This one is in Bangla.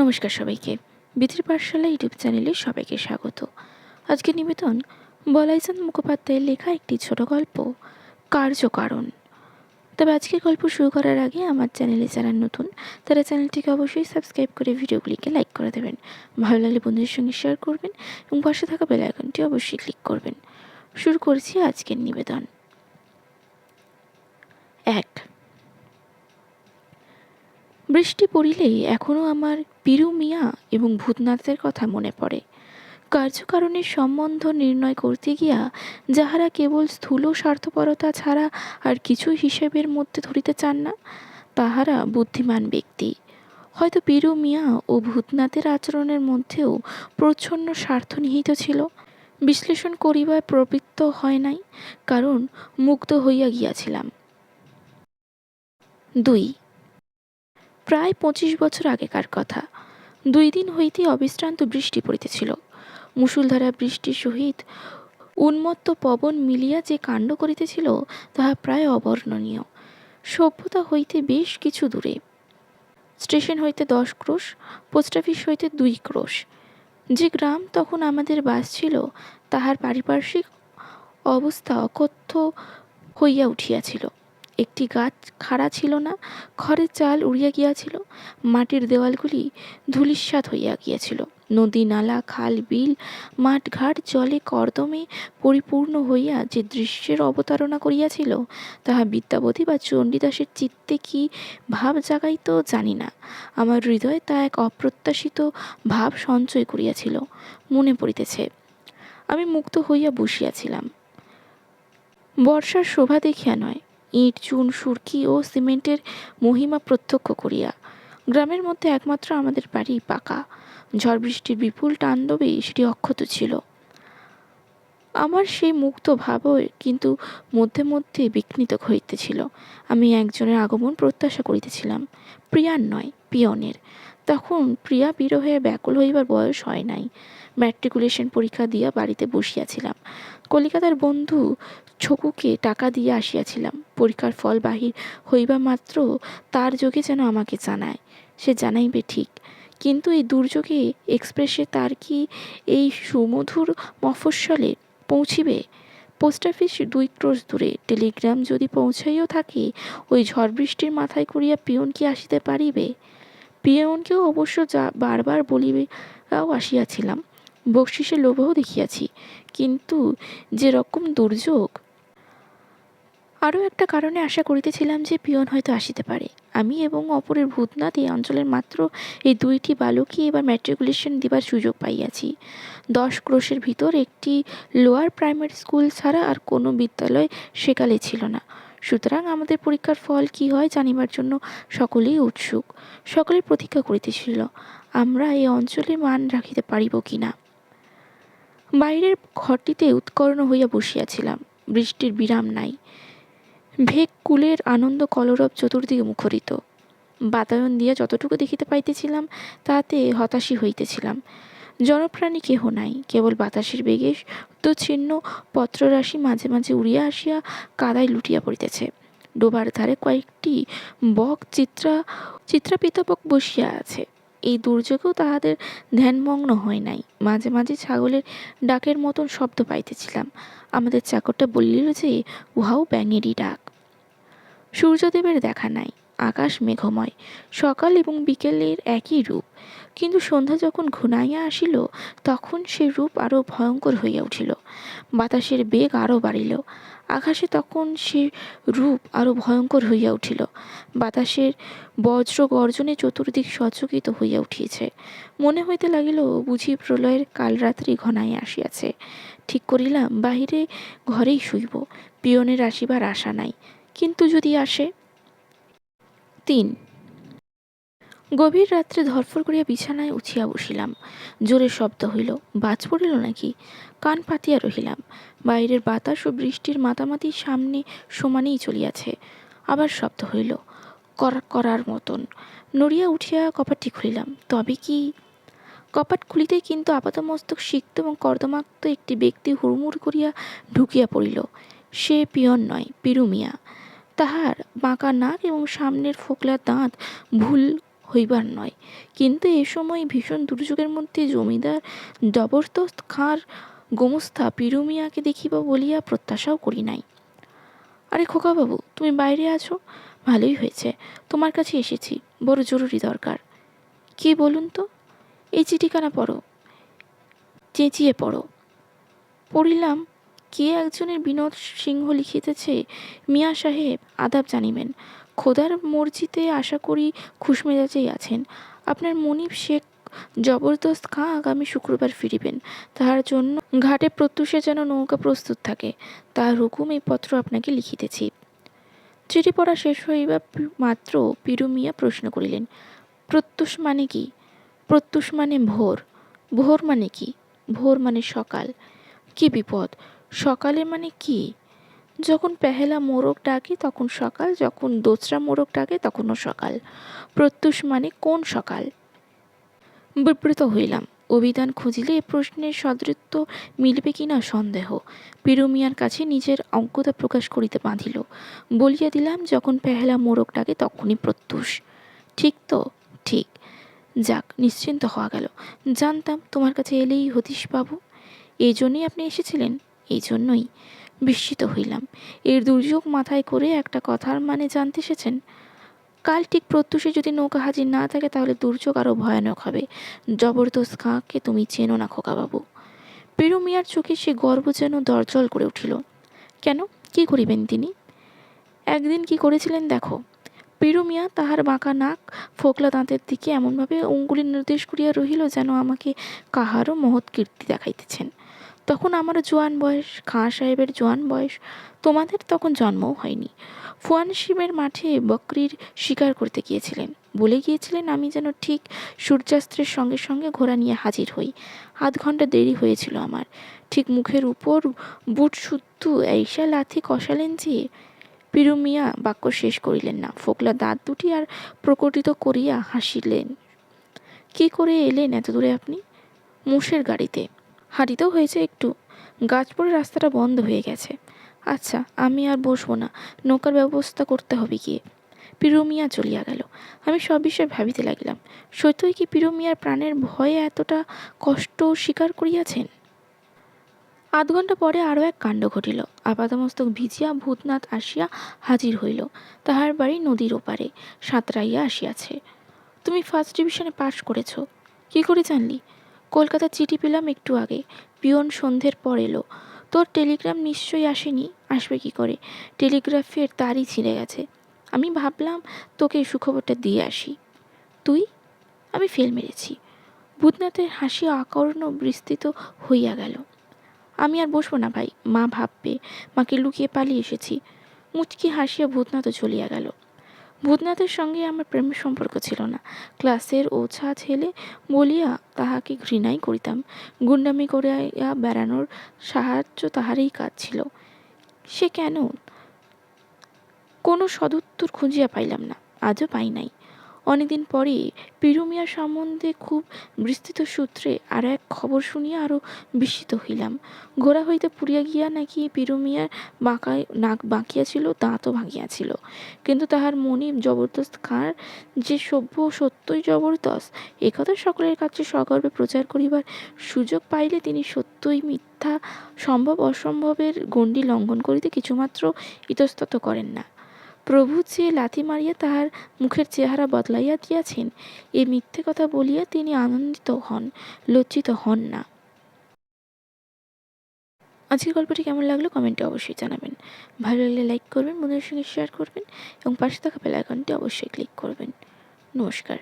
নমস্কার সবাইকে। বিতির পাঠশালা ইউটিউব চ্যানেলে সবাইকে স্বাগত। আজকে নিবেদন, বলাইচাঁদ মুখোপাধ্যায়ের লেখা একটি ছোট গল্প, কার্যকারণ। তবে আজকের গল্প শুরু করার আগে আমার চ্যানেলে যারা নতুন, তারা চ্যানেলটিকে অবশ্যই সাবস্ক্রাইব করে ভিডিওগুলিকে লাইক করে দেবেন। ভালো লাগলে বন্ধুদের সঙ্গে শেয়ার করবেন এবং পাশে থাকা বেল আইকনটি অবশ্যই ক্লিক করবেন। শুরু করছি আজকের নিবেদন। এক বৃষ্টি পড়িলেই এখনও আমার পিরু মিয়া এবং ভূতনাথের কথা মনে পড়ে। কার্যকারণের সম্বন্ধ নির্ণয় করতে গিয়া যাহারা কেবল স্থূল স্বার্থপরতা ছাড়া আর কিছু হিসেবের মধ্যে ধরিতে চান না, তাহারা বুদ্ধিমান ব্যক্তি। হয়তো পিরু মিয়া ও ভূতনাথের আচরণের মধ্যেও প্রচ্ছন্ন স্বার্থ নিহিত ছিল। বিশ্লেষণ করিবার প্রবৃত্ত হয় নাই, কারণ মুগ্ধ হইয়া গিয়াছিলাম। দুই প্রায় পঁচিশ বছর আগেকার কথা। দুই দিন হইতে অবিশ্রান্ত বৃষ্টি পড়িতেছিল। মুষলধারা বৃষ্টির সহিত উন্মত্ত পবন মিলিয়া যে কাণ্ড করিতেছিল, তাহা প্রায় অবর্ণনীয়। সভ্যতা হইতে বেশ কিছু দূরে। স্টেশন হইতে দশ ক্রোশ, পোস্ট অফিস হইতে দুই ক্রোশ। যে গ্রাম তখন আমাদের বাস ছিল, তাহার পারিপার্শ্বিক অবস্থা অকথ্য হইয়া উঠিয়াছিল। একটি গাছ খাড়া ছিল না খড়ের চাল উড়িয়া গিয়াছিল, মাটির দেওয়ালগুলি ধূলিসাৎ হইয়া গিয়াছিল। নদী, নালা, খাল, বিল মাঠ ঘাট জলে, কর্দমে পরিপূর্ণ হইয়া যে দৃশ্যের অবতারণা করিয়াছিল, তাহা বিদ্যাবতী বা চণ্ডীদাসের চিত্তে কি ভাব জাগাইত জানি না। আমার হৃদয়ে তা এক অপ্রত্যাশিত ভাব সঞ্চয় করিয়াছিল, মনে পড়িতেছে। আমি মুক্ত হইয়া বসিয়াছিলাম। বর্ষার শোভা দেখিয়া নয় ইট, চুন, সুরকি ও সিমেন্টের মহিমা প্রত্যক্ষ করিয়া। গ্রামের মধ্যে একমাত্র আমাদের বাড়ি পাকা। ঝড় বৃষ্টির বিপুল তাণ্ডবে সেটি অক্ষত ছিল। আমার সেই মুক্ত ভাবও কিন্তু মধ্যে মধ্যে বিঘ্নিত হইতেছিল। আমি একজনের আগমন প্রত্যাশা করিতেছিলাম। প্রিয়ার নয়, পিয়নের। তখন প্রিয়া বিরহে ব্যাকুল হইবার বয়স হয় নাই। ম্যাট্রিকুলেশন পরীক্ষা দিয়া বাড়িতে বসিয়াছিলাম। কলিকাতার বন্ধু ছকুকে টাকা দিয়ে আসিয়াছিলাম। পরীক্ষার ফল বাহির হইবা মাত্র তার যোগে যেন আমাকে জানায়। সে জানাইবে ঠিক। কিন্তু এই দুর্যোগে এক্সপ্রেসে তার কি এই সুমধুর মফস্বলে পৌঁছিবে? পোস্ট অফিস দুই ক্রোশ দূরে। টেলিগ্রাম যদি পৌঁছাইও থাকে, ওই ঝড় বৃষ্টির মাথায় করিয়া পিয়ন কি আসিতে পারিবে? পিয়নকেও অবশ্য যা বারবার বলিবেও আসিয়াছিলাম। বকশিসের লোভও দেখিয়াছি। কিন্তু যে রকম দুর্যোগ, আরও একটা কারণে আশা করিতেছিলাম যে পিয়ন হয়তো আসিতে পারে। আমি এবং অপরের ভূতনাথ এই অঞ্চলের মাত্র এই দুইটি বালকই এবার ম্যাট্রিকুলেশন দিবার সুযোগ পাইয়াছি। দশ ক্রোশের ভিতর একটি লোয়ার প্রাইমারি স্কুল ছাড়া আর কোনো বিদ্যালয় সেকালে ছিল না। সুতরাং আমাদের পরীক্ষার ফল কি হয় জানিবার জন্য সকলেই উৎসুক। সকলের প্রতীক্ষা করিতেছিল, আমরা এই অঞ্চলে মান রাখিতে পারিব কি না বাইরের ঘরটিতে উৎকর্ণ হইয়া বসিয়াছিলাম, বৃষ্টির বিরাম নাই। ভেগ কুলের আনন্দ কলরব চতুর্দিকে মুখরিত। বাতায়ন দিয়া যতটুকু দেখিতে পাইতেছিলাম তাতে হতাশী হইতেছিলাম। জনপ্রাণী কেহ নাই, কেবল বাতাসের বেগে তো ছিন্ন পত্ররাশি মাঝে মাঝে উড়িয়া আসিয়া কাদায় লুটিয়া পড়িতেছে। ডোবার ধারে কয়েকটি বক চিত্রা চিত্রাপিতবক বসিয়া আছে। এই দুর্যোগেও তাহাদের ধ্যানমগ্ন হয় নাই। মাঝে মাঝে ছাগলের ডাকের মতন শব্দ পাইতেছিলাম। আমাদের চাকরটা বলিল যে, উহাও ব্যাঙেরই ডাক। সূর্যদেবের দেখা নাই। আকাশ মেঘময়। সকাল এবং বিকেলের একই রূপ। কিন্তু সন্ধ্যা যখন ঘুনাইয়া আসিল, তখন সে রূপ আরও ভয়ঙ্কর হইয়া উঠিল। বাতাসের বেগ আরও বাড়িল। আকাশে তখন সে রূপ আরও ভয়ঙ্কর হইয়া উঠিল। বাতাসের বজ্র গর্জনে চতুর্দিক সচকিত হইয়া উঠিয়েছে। মনে হইতে লাগিল, বুঝি প্রলয়ের কালরাত্রি ঘনাইয়া আসিয়াছে। ঠিক করিলাম, বাহিরে ঘরেই শুইব, পিয়নের আসিবার আশা নাই। কিন্তু যদি আসে? তিন গভীর রাত্রে ধরফর করিয়া বিছানায় উঠিয়া বসিলাম। জোরে শব্দ হইল, বাজ পড়িল নাকি? কান পাতিয়া রহিলাম। বাইরের বাতাস ও বৃষ্টির মাতামাতি সামনে সমানেই চলিয়াছে। আবার শব্দ হইল, কর, করার মতন। নড়িয়া উঠিয়া কপাটটি খুলিলাম, তবে কি? কপাট খুলিতে কিন্তু আপাতমস্তক সিক্ত এবং কর্দমাক্ত একটি ব্যক্তি হুড়মুড় করিয়া ঢুকিয়া পড়িল। সে পিয়ন নয় পিরুমিয়া তাহার বাঁকা নাক এবং সামনের ফোকলা দাঁত ভুল হইবার নয়। কিন্তু এ সময় ভীষণ দুর্যোগের মধ্যে জমিদার জবরদস্ত খাঁর গোমস্থা পিরুমিয়াকে দেখিব বলিয়া প্রত্যাশাও করি নাই। আরে খোকাবাবু, তুমি বাইরে আছো? ভালোই হয়েছে, তোমার কাছে এসেছি, বড় জরুরি দরকার। কি বলুন তো? এই চিঠিখানা পড়ো, চেঁচিয়ে পড়ো। পড়িলাম, কে একজনের বিনোদ সিংহ লিখিতেছে মিয়া সাহেব, আদাব জানিবেন। খোদার মর্জিতে আশা করি খুশমেজাজেই আছেন। আপনার মনিব শেখ জবরদস্ত খাঁ আগামী শুক্রবার ফিরিবেন। তাহার জন্য ঘাটে প্রত্যুষে যেন নৌকা প্রস্তুত থাকে তার হুকুম এই পত্র আপনাকে লিখিতেছি। চিঠি পড়া শেষ হইবা মাত্র পিরু মিয়া প্রশ্ন করিলেন, প্রত্যুষ মানে কি? প্রত্যুষ মানে ভোর। ভোর মানে কি? ভোর মানে সকাল। কি বিপদ? সকালে মানে কি? যখন পেহেলা মোরগ ডাকে তখন সকাল, যখন দোসরা মোরগ ডাকে তখনও সকাল। প্রত্যুষ মানে কোন সকাল? বিব্রত হইলাম। অভিধান খুঁজিলে এ প্রশ্নের সদৃত্ব মিলবে কিনা সন্দেহ। পিরু মিয়ার কাছে নিজের অজ্ঞতা প্রকাশ করিতে বাঁধিল। বলিয়া দিলাম, যখন পেহেলা মোরগ ডাকে তখনই প্রত্যুষ। ঠিক তো? ঠিক। যাক, নিশ্চিন্ত হওয়া গেল। জানতাম তোমার কাছে এলেই হতিশ বাবু। এই জন্যই আপনি এসেছিলেন? এই জন্যই। বিস্মিত হইলাম। এর দুর্যোগ মাথায় করে একটা কথার মানে জানতে এসেছেন? কাল ঠিক প্রত্যুষে যদি নৌকা হাজির না থাকে, তাহলে দুর্যোগ আরও ভয়ানক হবে। জবরদস্ত খাঁকে তুমি চেনো না, খোকাবাবু। পেরু মিয়ার চোখে সে গর্ব যেন দরজল করে উঠিল। কেন? কি করিবেন তিনি? একদিন কি করেছিলেন দেখো। পিরু মিয়া তাহার বাঁকা নাক, ফোকলা দাঁতের দিকে এমনভাবে অঙ্গুলি নির্দেশ করিয়া রহিল যেন আমাকে কাহারও মহৎ কীর্তি দেখাইতেছেন। তখন আমারও জোয়ান বয়স, খাঁ সাহেবের জোয়ান বয়স, তোমাদের তখন জন্মও হয়নি। ফুয়ান শিবের মাঠে বকরির শিকার করতে গিয়েছিলেন। বলে গিয়েছিলেন, আমি যেন ঠিক সূর্যাস্তের সঙ্গে সঙ্গে ঘোড়া নিয়ে হাজির হই। আধ ঘণ্টা দেরি হয়েছিল আমার। ঠিক মুখের উপর বুট শুদ্ধ এইসা লাথি কষালেন যে, পিরুমিয়া বাক্য শেষ করিলেন না। ফোকলা দাঁত দুটি আর প্রকটিত করিয়া হাসিলেন। কি করে এলেন এত দূরে আপনি? মুষের গাড়িতে। হাঁটিতেও হয়েছে একটু। গাছ পড়ে রাস্তাটা বন্ধ হয়ে গেছে। আচ্ছা আমি আর বসবো না। নৌকার ব্যবস্থা করতে হবে গিয়ে। পিরু মিয়া চলিয়া গেল। আমি সব বিষয়ে ভাবিতে লাগিলাম। সত্যই কি পিরু মিয়ার প্রাণের ভয়ে এতটা কষ্ট স্বীকার করিয়াছেন? আধ ঘণ্টা পরে আরও এক কাণ্ড ঘটিল। আপাদমস্তক ভিজিয়া ভূতনাথ আসিয়া হাজির হইল। তাহার বাড়ি নদীর ওপারে। সাঁতরাইয়া আসিয়াছে। তুমি ফার্স্ট ডিভিশনে পাশ করেছ। কি করে জানলি? কলকাতা চিঠি পেলাম একটু আগে। পিয়ন সন্ধ্যের পর এলো। তোর টেলিগ্রাম নিশ্চয়ই আসেনি, আসবে কি করে? টেলিগ্রাফের তারই ছিঁড়ে গেছে। আমি ভাবলাম, তোকে সুখবরটা দিয়ে আসি। তুই? আমি ফেল মেরেছি। ভূতনাথের হাসি আকর্ণ বিস্তৃত হইয়া গেল। আমি আর বসবো না ভাই, মা ভাববে। মাকে লুকিয়ে পালিয়ে এসেছি। মুচকি হাসিয়া ভূতনাথও চলিয়া গেল। ভূতনাথের সঙ্গে আমার প্রেমের সম্পর্ক ছিল না। ক্লাসের ওছা ছেলে বলিয়া তাহাকে ঘৃণাই করিতাম। গুন্ডামি করিয়া বেড়ানোর সাহায্য তাহারই কাজ ছিল। সে কেন? কোনো সদুত্তর খুঁজিয়া পাইলাম না। আজও পাই নাই। অনেকদিন পরে পিরু মিয়া সম্বন্ধে খুব বিস্তৃত সূত্রে আর এক খবর শুনিয়া আরও বিস্মিত হইলাম। ঘোড়া হইতে পুড়িয়া গিয়া নাকি পিরু মিয়ার বাঁকায় নাক বাঁকিয়াছিল দাঁতও ভাঙিয়াছিল। কিন্তু তাহার মনে জবরদস্ত খাঁর যে সভ্য সত্যই জবরদস্ত একথা সকলের কাছে সগর্বে প্রচার করিবার সুযোগ পাইলে তিনি সত্যই মিথ্যা সম্ভব অসম্ভবের গণ্ডি লঙ্ঘন করিতে কিছুমাত্র ইতস্তত করেন না। প্রভু যে লাথি মারিয়া তাহার মুখের চেহারা বদলাইয়া দিয়াছেন, এ মিথ্যে কথা বলিয়া তিনি আনন্দিত হন, লজ্জিত হন না। আজকের গল্পটি কেমন লাগল কমেন্টে অবশ্যই জানাবেন। ভালো লাগলে লাইক করবেন, বন্ধুদের সঙ্গে শেয়ার করবেন এবং পাশে থাকা বেল আইকনটি অবশ্যই ক্লিক করবেন। নমস্কার।